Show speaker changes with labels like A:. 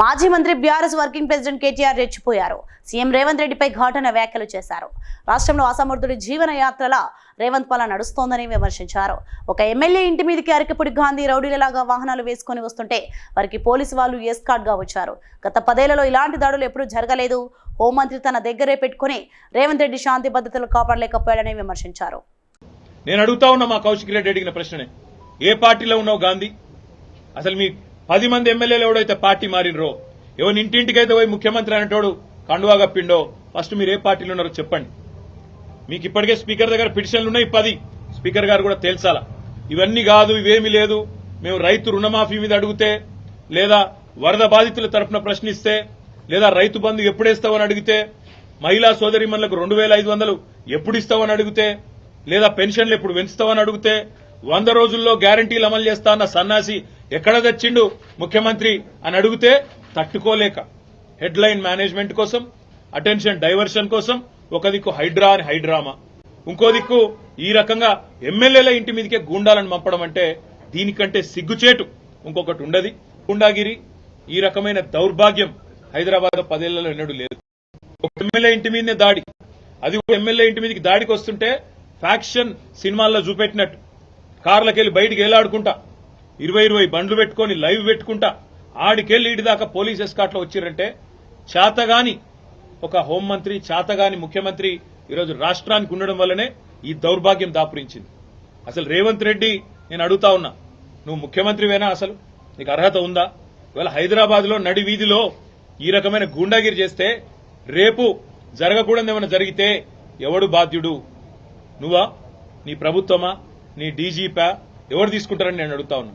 A: మాజీ మంత్రి BRS working president KTR రెచ్చిపోయారు. సీఎం రేవంత్ రెడ్డిపై ఘాటన వ్యాఖ్యలు చేశారు. రాష్ట్రంలో అసమర్థుడి జీవన యాత్రలా రేవంత్ పాల నడుస్తోందని విమర్శించారు. ఒక ఎమ్మెల్యే ఇంటి మీదకి అరకపుడి గాంధీ రౌడీలలాగా వాహనాలు వేసుకొని వస్తుంటే వారికి పోలీసు వాళ్ళు ఎస్కాట్గా వచ్చారు. గత పదేళ్ళలో ఇలాంటి దాడులు ఎప్పుడూ జరగలేదు. హోంమంత్రి తన దగ్గరే పెట్టుకుని రేవంత్ రెడ్డి శాంతి భద్రతలు కాపాడలేకపోయాడని విమర్శించారు.
B: నేను అడుగుతా ఉన్నా మా కౌశిక్ రెడ్డి అడిగిన ప్రశ్ననే. ఏ పార్టీలో ఉన్నావు గాంధీ? అసలు మీ పది మంది ఎమ్మెల్యేలు ఎవడైతే పార్టీ మారినరో ఎవరి ఇంటింటికైతే పోయి ముఖ్యమంత్రి అనేటోడు కండువా కప్పిండో ఫస్ట్ మీరు ఏ పార్టీలో ఉన్నారో చెప్పండి. మీకు ఇప్పటికే స్పీకర్ దగ్గర పిటిషన్లు ఉన్నాయి పది. స్పీకర్ గారు కూడా తేల్చాలా. ఇవన్నీ కాదు ఇవేమీ లేదు. మేము రైతు రుణమాఫీ మీద అడిగితే లేదా వరద బాధితుల తరఫున ప్రశ్నిస్తే లేదా రైతు బంధు ఎప్పుడేస్తావని అడిగితే మహిళా సోదరిమణులకు రెండు వేల ఐదు వందలు ఎప్పుడు ఇస్తావని అడిగితే లేదా పెన్షన్లు ఎప్పుడు పెంచుతావని అడిగితే వంద రోజుల్లో గ్యారంటీలు అమలు చేస్తా అన్న సన్నాసి ఎక్కడ తెచ్చిండు ముఖ్యమంత్రి అని అడిగితే తట్టుకోలేక హెడ్ లైన్ మేనేజ్మెంట్ కోసం అటెన్షన్ డైవర్షన్ కోసం ఒక దిక్కు హైడ్రా అని హైడ్రామా. ఇంకో దిక్కు ఈ రకంగా ఎమ్మెల్యేల ఇంటి మీదకే గూండాలను పంపడం అంటే దీనికంటే సిగ్గుచేటు ఇంకొకటి ఉండదు. గుండాగిరి ఈ రకమైన దౌర్భాగ్యం హైదరాబాద్ పదేళ్ళలో ఎన్నడూ లేదు. ఒక ఎమ్మెల్యే ఇంటి మీదనే దాడి. అది కూడా ఎమ్మెల్యే ఇంటి మీదకి దాడికి వస్తుంటే ఫ్యాక్షన్ సినిమాల్లో చూపెట్టినట్టు. కార్లకెళ్ళి బయటికి వెళ్ళాడుకుంటా ఇరవై ఇరవై బండ్లు పెట్టుకొని లైవ్ పెట్టుకుంటా. ఆడికెళ్ళి ఇటు దాకా పోలీస్ ఎస్కాట్లో వచ్చిరంటే చేతగాని ఒక హోంమంత్రి చేతగాని ముఖ్యమంత్రి ఈరోజు రాష్ట్రానికి ఉండడం వల్లనే ఈ దౌర్భాగ్యం దాపురించింది. అసలు రేవంత్ రెడ్డి నేను అడుగుతా ఉన్నా నువ్వు ముఖ్యమంత్రివేనా అసలు? నీకు అర్హత ఉందా? ఇవాళ హైదరాబాద్లో నడి వీధిలో ఈ రకమైన గూండాగిరి చేస్తే రేపు జరగకూడదు ఏమైనా జరిగితే ఎవడు బాధ్యుడు? నువ్వా? నీ ప్రభుత్వమా? నీ డీజీపా? ఎవరు తీసుకుంటారని నేను అడుగుతా ఉన్నా.